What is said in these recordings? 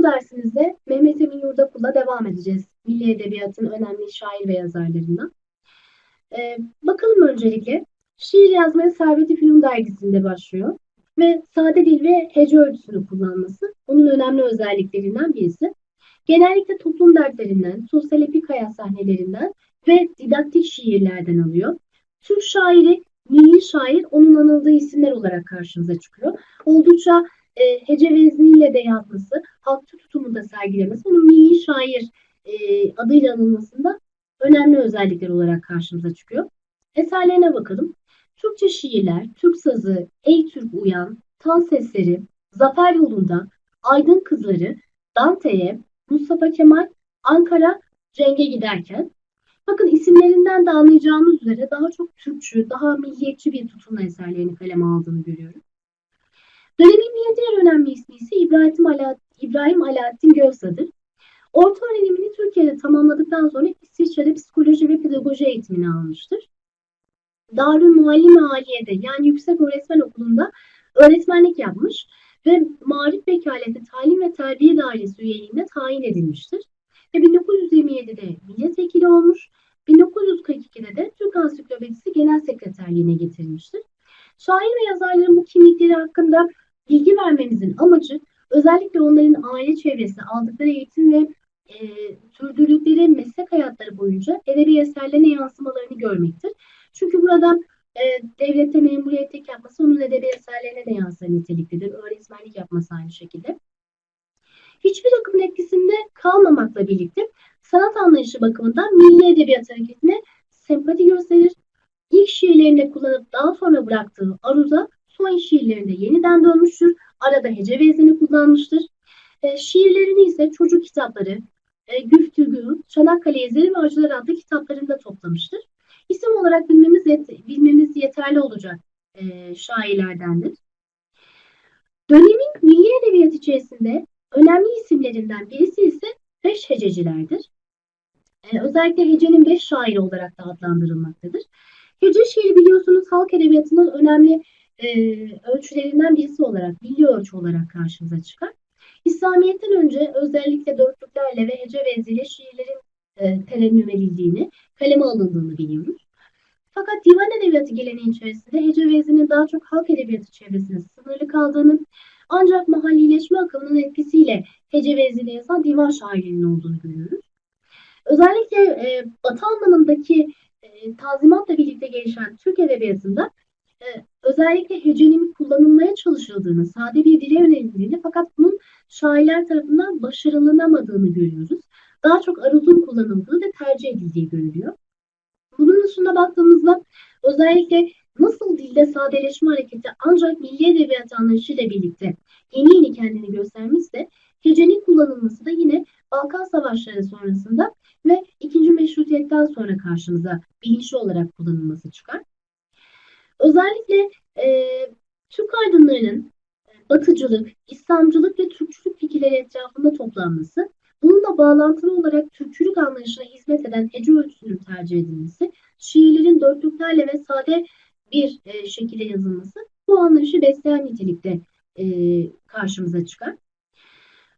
Bu dersimizde Mehmet Emin Yurdakul'la devam edeceğiz. Milli Edebiyat'ın önemli şair ve yazarlarından. Ee, bakalım öncelikle. Şiir yazmaya Servet-i Fünun dergisinde başlıyor. Ve sade dil ve hece ölçüsünü kullanması onun önemli özelliklerinden birisi. Genellikle toplum dertlerinden, sosyal epik hayat sahnelerinden ve didaktik şiirlerden alıyor. Türk şairi, milli şair onun anıldığı isimler olarak karşımıza çıkıyor. Oldukça e, hece vezniyle de yazması, halkçı tutumunda sergilemesi onun milli şair e, adıyla anılmasında önemli özellikler olarak karşımıza çıkıyor. Eserlerine bakalım. Türkçe şiirler, Türk sazı, Ey Türk Uyan, Tan Sesleri, Zafer Yolunda, Aydın Kızları, Dante'ye, Mustafa Kemal, Ankara, Cenge giderken. Bakın isimlerinden de anlayacağımız üzere daha çok Türkçü, daha milliyetçi bir tutumla eserlerini kaleme aldığını görüyoruz. Dönemin diğer önemli ismi ise İbrahim, Ala, İbrahim Alaaddin Gövsa'dır. Orta öğrenimini Türkiye'de tamamladıktan sonra İsviçre'de psikoloji ve pedagoji eğitimini almıştır. Darül Muallime Aliye'de yani Yüksek Öğretmen Okulu'nda öğretmenlik yapmış ve Marif Vekaleti Talim ve Terbiye Dairesi üyeliğinde tayin edilmiştir. Ve 1927'de milletvekili olmuş, 1942'de de Türk Ansiklopedisi Genel Sekreterliğine getirilmiştir. Şair ve yazarların bu kimlikleri hakkında bilgi vermemizin amacı özellikle onların aile çevresi, aldıkları eğitim ve e, sürdürdükleri meslek hayatları boyunca edebi eserlerine yansımalarını görmektir. Çünkü burada e, devlette memuriyetlik yapması onun edebi eserlerine de yansır niteliktedir. Öğretmenlik yapması aynı şekilde. Hiçbir akımın etkisinde kalmamakla birlikte sanat anlayışı bakımından milli edebiyat hareketine sempati gösterir. İlk şiirlerinde kullanıp daha sonra bıraktığı aruza son şiirlerinde yeniden dönmüştür. Arada hece vezini kullanmıştır. E, şiirlerini ise çocuk kitapları, e, Güftügü, Çanakkale Ezeli ve Acılar adlı kitaplarında toplamıştır. İsim olarak bilmemiz, yet bilmemiz yeterli olacak e, şairlerdendir. Dönemin milli edebiyat içerisinde önemli isimlerinden birisi ise beş hececilerdir. E, özellikle hecenin beş şairi olarak da adlandırılmaktadır. Hece şiiri biliyorsunuz halk edebiyatının önemli e, ölçülerinden birisi olarak, milli ölçü olarak karşımıza çıkar. İslamiyet'ten önce özellikle dörtlüklerle ve hece vezniyle şiirlerin e, terennüm edildiğini, kaleme alındığını biliyoruz. Fakat divan edebiyatı geleneği içerisinde hece vezinin daha çok halk edebiyatı çevresinde sınırlı kaldığını, ancak mahallileşme akımının etkisiyle hece vezniyle yazan divan şairlerinin olduğunu görüyoruz. Özellikle e, Batı anlamındaki e, tazimatla birlikte gelişen Türk edebiyatında e, özellikle hecenin kullanılmaya çalışıldığını, sade bir dile yönelildiğini fakat bunun şairler tarafından başarılamadığını görüyoruz. Daha çok aruzun kullanıldığı ve tercih edildiği görülüyor. Bunun dışında baktığımızda özellikle nasıl dilde sadeleşme hareketi ancak milli edebiyat anlayışıyla birlikte yeni yeni kendini göstermişse hecenin kullanılması da yine Balkan Savaşları sonrasında ve ikinci meşrutiyetten sonra karşımıza bilinçli olarak kullanılması çıkar. Özellikle e, Türk aydınlarının batıcılık, İslamcılık ve Türkçülük fikirleri etrafında toplanması, bununla bağlantılı olarak Türkçülük anlayışına hizmet eden hece ölçüsünün tercih edilmesi, şiirlerin dörtlüklerle ve sade bir e, şekilde yazılması bu anlayışı besleyen nitelikte e, karşımıza çıkar.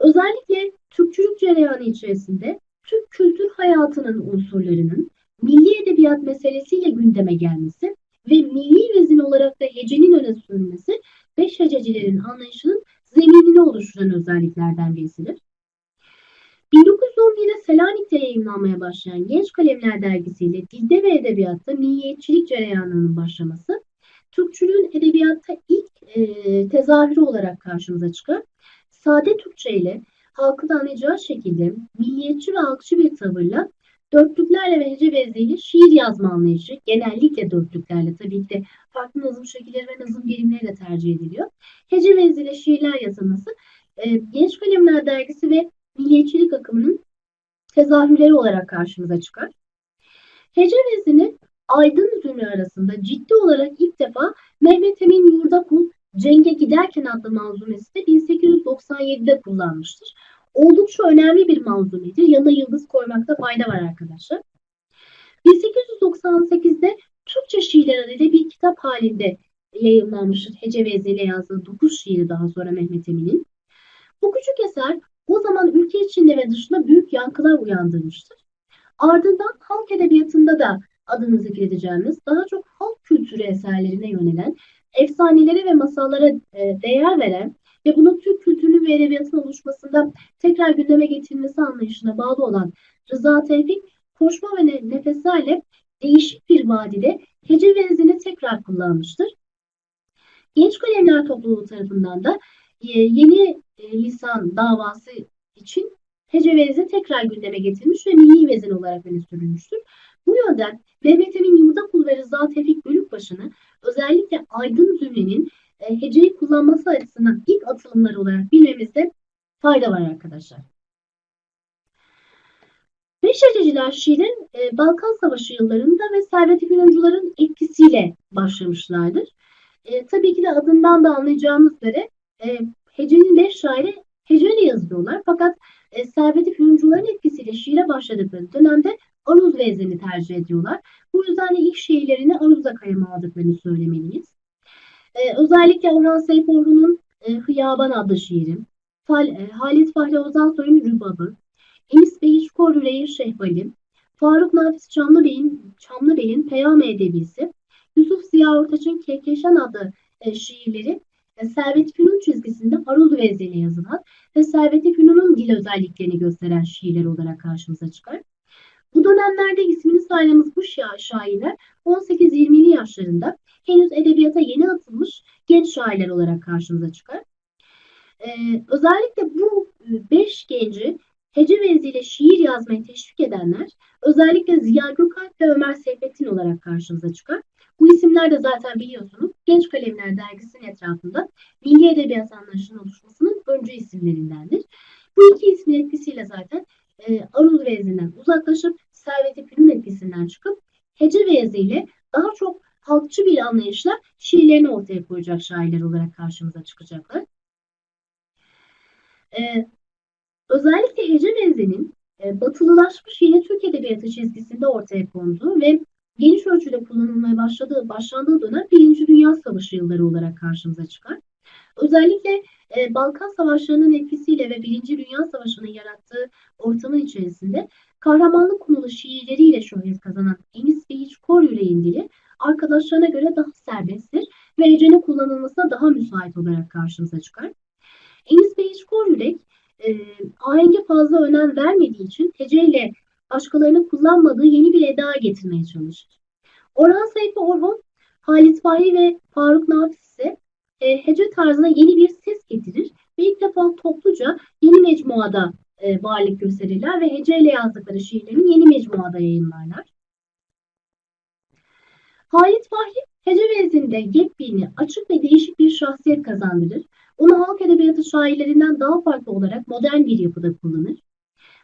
Özellikle Türkçülük cereyanı içerisinde Türk kültür hayatının unsurlarının milli edebiyat meselesiyle gündeme gelmesi ve milli vezin olarak da hecenin öne sürülmesi beş hececilerin anlayışının zeminini oluşturan özelliklerden birisidir. 1911'de Selanik'te yayınlanmaya başlayan Genç Kalemler dergisiyle dilde ve edebiyatta milliyetçilik cereyanının başlaması, Türkçülüğün edebiyatta ilk e, tezahürü olarak karşımıza çıkar. Sade Türkçe ile halkın anlayacağı şekilde milliyetçi ve halkçı bir tavırla dörtlüklerle ve hece vezneyle şiir yazma anlayışı, genellikle dörtlüklerle tabii ki de farklı nazım şekilleri ve nazım birimleri de tercih ediliyor. Hece vezneyle şiirler yazılması e, Genç Kalemler Dergisi ve milliyetçilik akımının tezahürleri olarak karşımıza çıkar. Hece vezini Aydın Zümrü arasında ciddi olarak ilk defa Mehmet Emin Yurdakul Cenge Giderken adlı manzumesi de 1897'de kullanmıştır. Oldukça önemli bir manzumedir. Yanına yıldız koymakta fayda var arkadaşlar. 1898'de Türkçe şiirler adıyla bir kitap halinde yayınlanmıştır. Hece ve yazdığı 9 şiiri daha sonra Mehmet Emin'in. Bu küçük eser o zaman içinde ve dışında büyük yankılar uyandırmıştır. Ardından halk edebiyatında da adını zikredeceğimiz daha çok halk kültürü eserlerine yönelen, efsanelere ve masallara e, değer veren ve bunun Türk kültürünün ve edebiyatının oluşmasında tekrar gündeme getirilmesi anlayışına bağlı olan Rıza Tevfik, koşma ve ne- nefeslerle değişik bir vadide hece vezini tekrar kullanmıştır. Genç Kalemler Topluluğu tarafından da e, yeni e, lisan davası için hece vezini tekrar gündeme getirilmiş ve milli vezin olarak öne sürülmüştür. Bu yönden Mehmet Emin Yurdakul ve Rıza Tevfik Bölükbaşı'nı özellikle aydın zümrenin e, heceyi kullanması açısından ilk atılımları olarak bilmemizde fayda var arkadaşlar. Beş hececiler şiiri e, Balkan Savaşı yıllarında ve Servet-i Fünuncuların etkisiyle başlamışlardır. E, tabii ki de adından da anlayacağımız üzere e, hecenin beş şairi heceyle yazıyorlar. Fakat e, Servet-i Fünuncuların etkisiyle şiire başladıkları dönemde aruz vezini tercih ediyorlar. Bu yüzden de ilk şiirlerini aruzla kaleme aldıklarını söylemeliyiz. E, özellikle Orhan Seyfoğlu'nun e, Hıyaban adlı şiiri, Fal, e, Halit Fahri Ozansoy'un Rübabı, Enis Behiç Korüre'yi Şehbali, Faruk Nafiz Çamlıbey'in Çamlıbey'in Peyami Edebisi, Yusuf Ziya Ortaç'ın Kehkeşan adlı e, şiirleri e, Servet Fünun çizgisinde Aruz vezniyle yazılan ve Servet Fünun'un dil özelliklerini gösteren şiirler olarak karşımıza çıkar. Bu dönemlerde ismini saydığımız bu şa- şairler 18-20'li yaşlarında henüz edebiyata yeni atılmış genç şairler olarak karşımıza çıkar. Ee, özellikle bu e, beş genci hece vezniyle şiir yazmaya teşvik edenler özellikle Ziya Gökalp ve Ömer Seyfettin olarak karşımıza çıkar. Bu isimler de zaten biliyorsunuz Genç Kalemler dergisinin etrafında milli edebiyat anlayışının oluşmasının öncü isimlerindendir. Bu iki ismin etkisiyle zaten e, Aruz vezninden uzaklaşıp Servet-i Fünun etkisinden çıkıp hece vezniyle daha çok halkçı bir anlayışla şiirlerini ortaya koyacak şairler olarak karşımıza çıkacaklar. E, özellikle hece vezinin e, batılılaşmış yeni Türk Edebiyatı çizgisinde ortaya konduğu ve geniş ölçüde kullanılmaya başladığı, başlandığı dönem Birinci Dünya Savaşı yılları olarak karşımıza çıkar. Özellikle e, Balkan Savaşları'nın etkisiyle ve Birinci Dünya Savaşı'nın yarattığı ortamın içerisinde kahramanlık konulu şiirleriyle şöhret kazanan Enis Behiç Kor Yüreğin dili arkadaşlarına göre daha serbesttir ve hecenin kullanılmasına daha müsait olarak karşımıza çıkar. Enis Behiç Kor Yürek e, ahenge fazla önem vermediği için heceyle başkalarının kullanmadığı yeni bir eda getirmeye çalışır. Orhan Seyfi Orhon, Halit Fahri ve Faruk Nafiz ise e, hece tarzına yeni bir ses getirir ve ilk defa topluca yeni mecmuada e, varlık gösterirler ve heceyle yazdıkları şiirlerini yeni mecmuada yayınlarlar. Halit Fahri hece vezinde yepyeni, açık ve değişik bir şahsiyet kazandırır. Onu halk edebiyatı şairlerinden daha farklı olarak modern bir yapıda kullanır.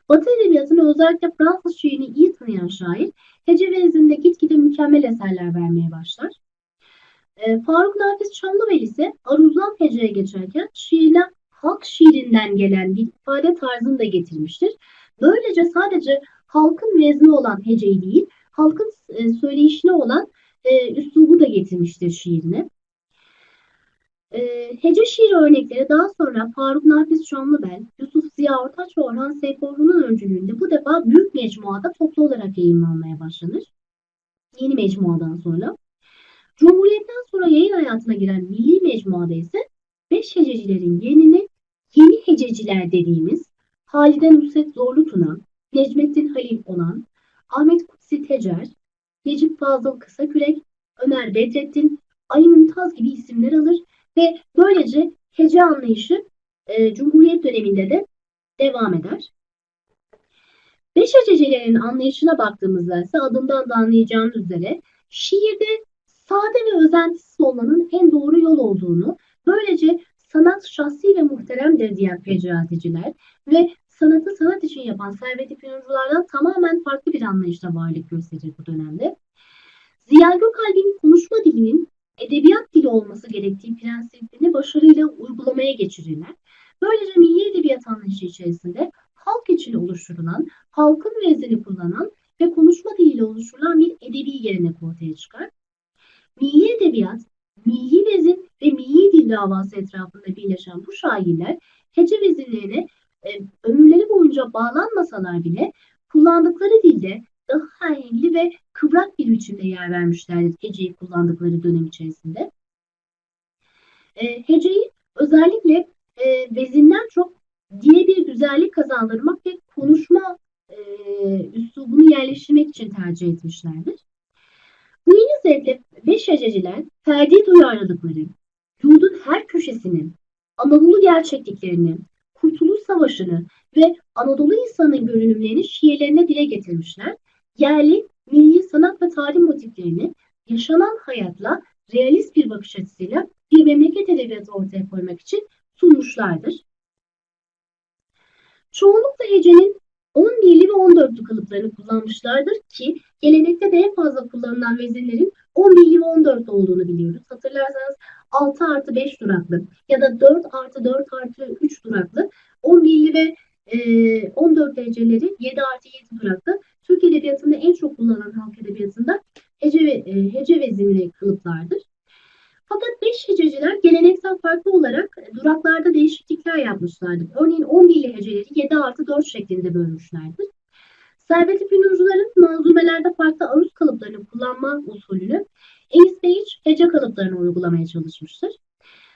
Batı edebiyatını özellikle Fransız şiirini iyi tanıyan şair, hece vezinde gitgide mükemmel eserler vermeye başlar. E, Faruk Nafiz Çamlıbel ise aruzdan heceye geçerken şiirine halk şiirinden gelen bir ifade tarzını da getirmiştir. Böylece sadece halkın vezni olan heceyi değil, halkın e, söyleyişine olan e, üslubu da getirmiştir şiirine. E, hece şiir örnekleri daha sonra Faruk Nafiz Şamlıbel, Yusuf Ziya Ortaç ve Orhan Seyfoğlu'nun öncülüğünde bu defa büyük mecmuada toplu olarak yayınlanmaya başlanır. Yeni mecmuadan sonra. Cumhuriyet'ten sonra yayın hayatına giren milli mecmuada ise beş hececilerin yerine yeni hececiler dediğimiz Halide Nusret Zorlu Tuna, Necmettin Halil Olan, Ahmet Kutsi Tecer, Necip Fazıl Kısakürek, Ömer Bedrettin, Ali Mümtaz gibi isimler alır ve böylece hece anlayışı e, Cumhuriyet döneminde de devam eder. Beş hececilerin anlayışına baktığımızda ise adından da anlayacağımız üzere şiirde sade ve özentisiz olmanın en doğru yol olduğunu, böylece sanat şahsi ve muhteremdir diyen fecaaticiler ve sanatı sanat için yapan Servet-i Fünunculardan tamamen farklı bir anlayışla varlık gösterir bu dönemde. Ziya Gökalp'in konuşma dilinin edebiyat dili olması gerektiği prensiplerini başarıyla uygulamaya geçirirler. Böylece milli edebiyat anlayışı içerisinde halk için oluşturulan, halkın veznini kullanan ve konuşma diliyle oluşturulan bir edebi gelenek ortaya çıkar. Milli edebiyat, milli vezin ve milli dil davası etrafında birleşen bu şairler hece vezinlerine e, ömürleri boyunca bağlanmasalar bile kullandıkları dilde daha ahenkli ve kıvrak bir biçimde yer vermişlerdir heceyi kullandıkları dönem içerisinde. E, heceyi özellikle e, vezinden çok diye bir güzellik kazandırmak ve konuşma e, üslubunu yerleştirmek için tercih etmişlerdir. Yeni zevkle beş hececiler ferdi duyarlılıkları, yurdun her köşesini, Anadolu gerçekliklerini, Kurtuluş Savaşı'nı ve Anadolu insanının görünümlerini şiirlerine dile getirmişler. Yerli, milli sanat ve tarih motiflerini yaşanan hayatla realist bir bakış açısıyla bir memleket edebiyatı ortaya koymak için sunmuşlardır. Çoğunlukla hecenin 11'li ve 14'lü kalıplarını kullanmışlardır ki gelenekte de en fazla kullanılan vezinlerin 11'li ve 14 olduğunu biliyoruz. Hatırlarsanız 6 artı 5 duraklı ya da 4 artı 4 artı 3 duraklı 11'li ve e, 14 dereceleri 7 artı 7 duraklı Türk Edebiyatı'nda en çok kullanılan halk edebiyatında hece, ve, e, hece vezinli kalıplardır. Fakat beş hececiler geleneksel farklı olarak duraklarda değişiklikler yapmışlardır. Örneğin 11'li heceleri 7 artı 4 şeklinde bölmüşlerdir. Servet-i Fünuncuların manzumelerde farklı aruz kalıplarını kullanma usulünü Enis Beyiç hece kalıplarını uygulamaya çalışmıştır.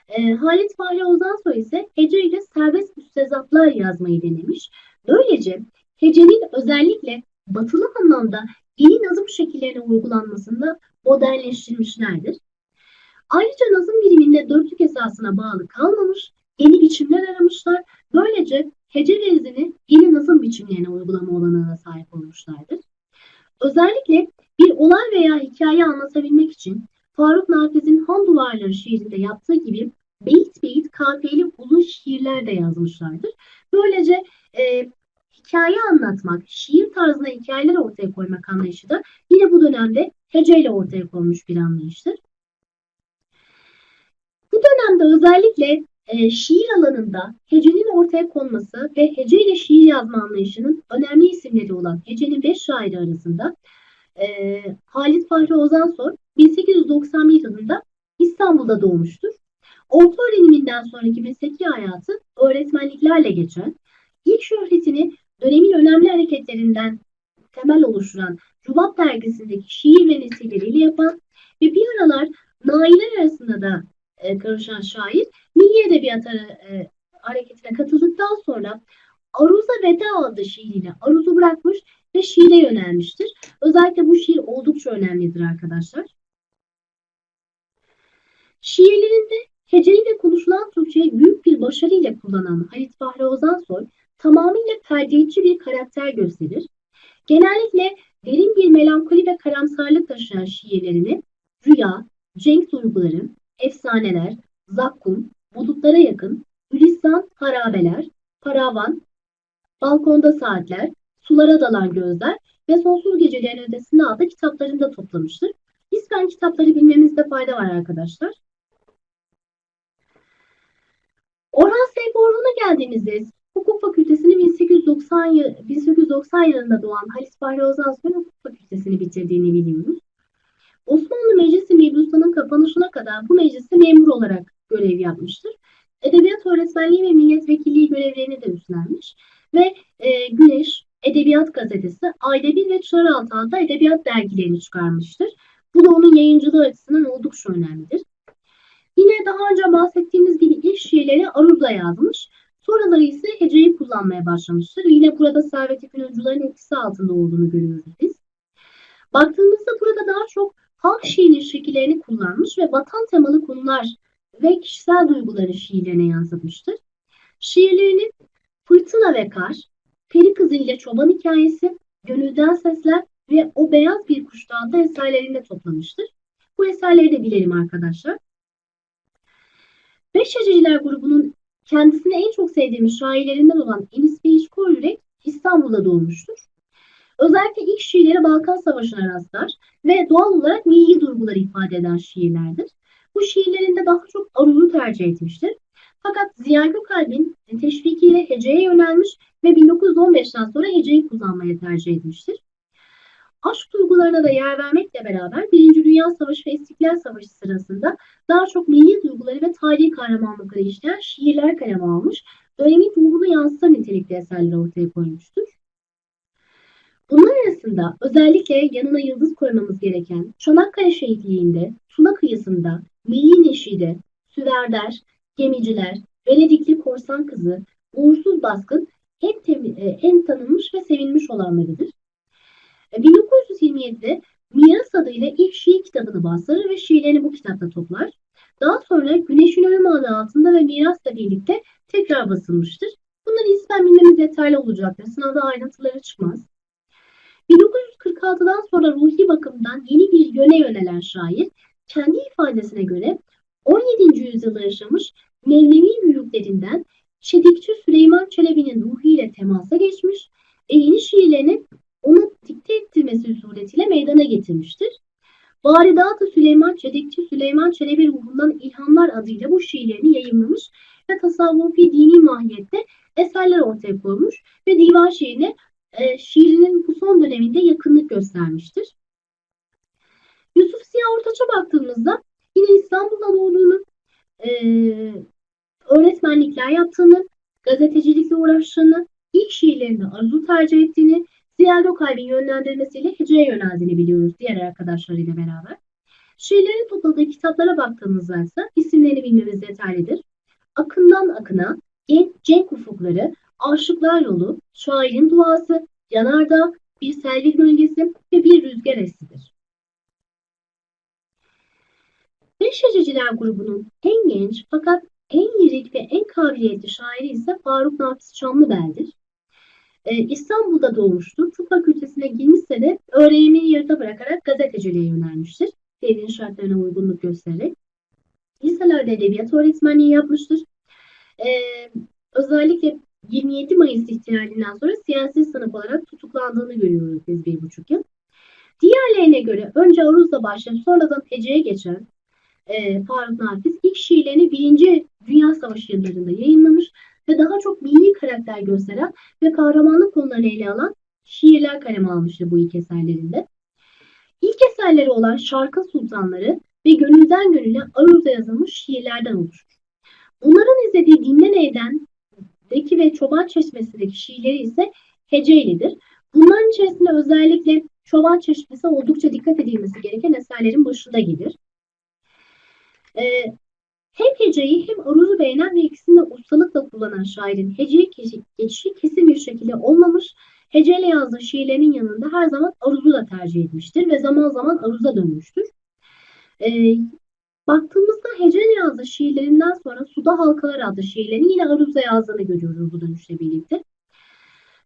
E, Halit Fahri Ozansoy ise hece ile serbest müstezatlar yazmayı denemiş. Böylece hecenin özellikle batılı anlamda yeni nazım şekillerine uygulanmasında modernleştirilmişlerdir. Ayrıca nazım biriminde dörtlük esasına bağlı kalmamış, yeni biçimler aramışlar. Böylece hece vezini yeni nazım biçimlerine uygulama olanağına sahip olmuşlardır. Özellikle bir olay veya hikaye anlatabilmek için Faruk Nafiz'in Han Duvarları şiirinde yaptığı gibi beyit beyit kafiyeli uzun şiirler de yazmışlardır. Böylece e, hikaye anlatmak, şiir tarzında hikayeler ortaya koymak anlayışı da yine bu dönemde heceyle ortaya konmuş bir anlayıştır. Bu dönemde özellikle e, şiir alanında hecenin ortaya konması ve hece ile şiir yazma anlayışının önemli isimleri olan hecenin beş şairi arasında e, Halit Fahri Ozansoy 1891 yılında İstanbul'da doğmuştur. Orta öğreniminden sonraki mesleki hayatı öğretmenliklerle geçen, ilk şöhretini dönemin önemli hareketlerinden temel oluşturan Rubat dergisindeki şiir ve nesilleriyle yapan ve bir aralar nailer arasında da e, karışan şair Milli Edebiyat e, hareketine katıldıktan sonra Aruz'a Veda adlı şiiriyle Aruz'u bırakmış ve şiire yönelmiştir. Özellikle bu şiir oldukça önemlidir arkadaşlar. Şiirlerinde heceyle konuşulan Türkçeyi büyük bir başarıyla kullanan Halit Fahri Ozansoy tamamıyla tercihçi bir karakter gösterir. Genellikle derin bir melankoli ve karamsarlık taşıyan şiirlerini rüya, cenk duyguları, efsaneler, zakkum, bulutlara yakın, gülistan harabeler, paravan, balkonda saatler, sulara dalan gözler ve sonsuz gecelerin ötesinde adlı kitaplarında toplamıştır. İspen kitapları bilmemizde fayda var arkadaşlar. Orhan Seyfi Orhan'a geldiğimizde Hukuk Fakültesini 1890, 1890 yılında doğan Halis Fahri Ozansoy Hukuk Fakültesini bitirdiğini biliyoruz. Osmanlı Meclisi Mebusan'ın kapanışına kadar bu mecliste memur olarak görev yapmıştır. Edebiyat öğretmenliği ve milletvekilliği görevlerini de üstlenmiş ve e, Güneş, Edebiyat Gazetesi, Ayda Bir ve Çınaraltı adlı edebiyat dergilerini çıkarmıştır. Bu da onun yayıncılığı açısından oldukça önemlidir. Yine daha önce bahsettiğimiz gibi ilk şiirleri Aruz'la yazmış. Sonraları ise heceyi kullanmaya başlamıştır. Yine burada Servet-i etkisi altında olduğunu görüyoruz biz. Baktığımızda burada daha çok halk şiirinin şekillerini kullanmış ve vatan temalı konular ve kişisel duyguları şiirlerine yansıtmıştır. Şiirlerini Fırtına ve Kar, Peri Kızı ile Çoban Hikayesi, Gönülden Sesler ve O Beyaz Bir Kuştu adlı eserlerinde toplamıştır. Bu eserleri de bilelim arkadaşlar. Beş Şececiler grubunun kendisini en çok sevdiğimiz şairlerinden olan Enis Beyiş Koryürek İstanbul'da doğmuştur. Özellikle ilk şiirleri Balkan Savaşı'na rastlar ve doğal olarak milli duyguları ifade eden şiirlerdir. Bu şiirlerinde daha çok arulu tercih etmiştir. Fakat Ziya Gökalp'in teşvikiyle heceye yönelmiş ve 1915'ten sonra heceyi kullanmaya tercih etmiştir. Aşk duygularına da yer vermekle beraber Birinci Dünya Savaşı ve İstiklal Savaşı sırasında daha çok milli duyguları ve tarihi kahramanlıkları işleyen şiirler kaleme almış. dönemin ruhunu yansıtan nitelikli eserler ortaya koymuştur. Bunlar arasında özellikle yanına yıldız koymamız gereken Çanakkale şehitliğinde, Tuna kıyısında, Milli Neşide, Süverder, Gemiciler, Venedikli Korsan Kızı, Uğursuz Baskın en, e, en tanınmış ve sevilmiş olanlarıdır. E, 1927'de Miras adıyla ilk şiir kitabını bastırır ve şiirlerini bu kitapta toplar. Daha sonra Güneşin Ölümü adı altında ve Miras'la birlikte tekrar basılmıştır. Bunları ismen bilmemiz yeterli olacaktır. Sınavda ayrıntıları çıkmaz. 1946'dan sonra ruhi bakımdan yeni bir yöne yönelen şair, kendi ifadesine göre 17. yüzyılda yaşamış Mevlevi büyüklerinden Çedikçi Süleyman Çelebi'nin ruhiyle temasa geçmiş ve yeni şiirlerini ona dikte ettirmesi suretiyle meydana getirmiştir. Varidat-ı Süleyman Çedikçi Süleyman Çelebi ruhundan ilhamlar adıyla bu şiirlerini yayınlamış ve tasavvufi dini mahiyette eserler ortaya koymuş ve divan şiirine e, şiirinin bu son döneminde yakınlık göstermiştir. Yusuf Ziya Ortaç'a baktığımızda yine İstanbul'da doğduğunu, e, öğretmenlikler yaptığını, gazetecilikle uğraştığını, ilk şiirlerinde arzu tercih ettiğini, Ziya Gökalp'in yönlendirmesiyle heceye yöneldiğini biliyoruz diğer arkadaşlarıyla beraber. Şiirlerin topladığı kitaplara baktığımızda ise isimlerini bilmemiz yeterlidir. Akından Akına, Cenk, Cenk Ufukları, Aşıklar Yolu, Şairin Duası, Yanardağ, Bir Selvi Gölgesi ve Bir Rüzgar Esidir. Beş Hececiler grubunun en genç fakat en lirik ve en kabiliyetli şairi ise Faruk Nafiz Çamlıbel'dir. Ee, İstanbul'da doğmuştur. Tıp fakültesine girmişse de öğrenimini yarıda bırakarak gazeteciliğe yönelmiştir. Devrinin şartlarına uygunluk göstererek. Liselerde edebiyat öğretmenliği yapmıştır. Ee, özellikle 27 Mayıs ihtilalinden sonra siyasi sınıf olarak tutuklandığını görüyoruz biz bir buçuk yıl. Diğerlerine göre önce aruzla başlayıp sonradan heceye geçen e, Faruk Nafiz ilk şiirlerini Birinci Dünya Savaşı yıllarında yayınlamış ve daha çok milli karakter gösteren ve kahramanlık konularını ele alan şiirler kaleme almıştı bu ilk eserlerinde. İlk eserleri olan Şarkı Sultanları ve Gönülden Gönüle Aruz'a yazılmış şiirlerden oluşur. Bunların izlediği Dinlen Evden'deki ve Çoban Çeşmesi'ndeki şiirleri ise hecelidir. Bunların içerisinde özellikle Çoban Çeşmesi oldukça dikkat edilmesi gereken eserlerin başında gelir. Ee, hem heceyi hem aruzu beğenen ve ikisini ustalıkla kullanan şairin heceye geçişi kesin bir şekilde olmamış. Heceyle yazdığı şiirlerinin yanında her zaman aruzu da tercih etmiştir ve zaman zaman aruza dönmüştür. Ee, baktığımızda heceyle yazdığı şiirlerinden sonra Suda Halkalar adlı şiirlerini yine aruza yazdığını görüyoruz bu dönüşle birlikte.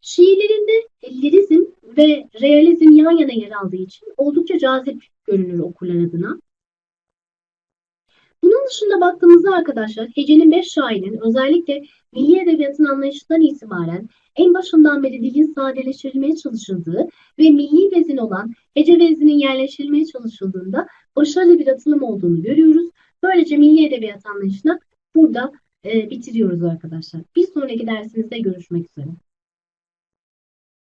Şiirlerinde lirizm ve realizm yan yana yer aldığı için oldukça cazip görünür okurlar adına. Bunun dışında baktığımızda arkadaşlar Hece'nin beş şairinin özellikle milli edebiyatın anlayışından itibaren en başından beri dilin sadeleştirilmeye çalışıldığı ve milli vezin olan Hece vezinin yerleştirilmeye çalışıldığında başarılı bir atılım olduğunu görüyoruz. Böylece milli edebiyat anlayışına burada e, bitiriyoruz arkadaşlar. Bir sonraki dersimizde görüşmek üzere.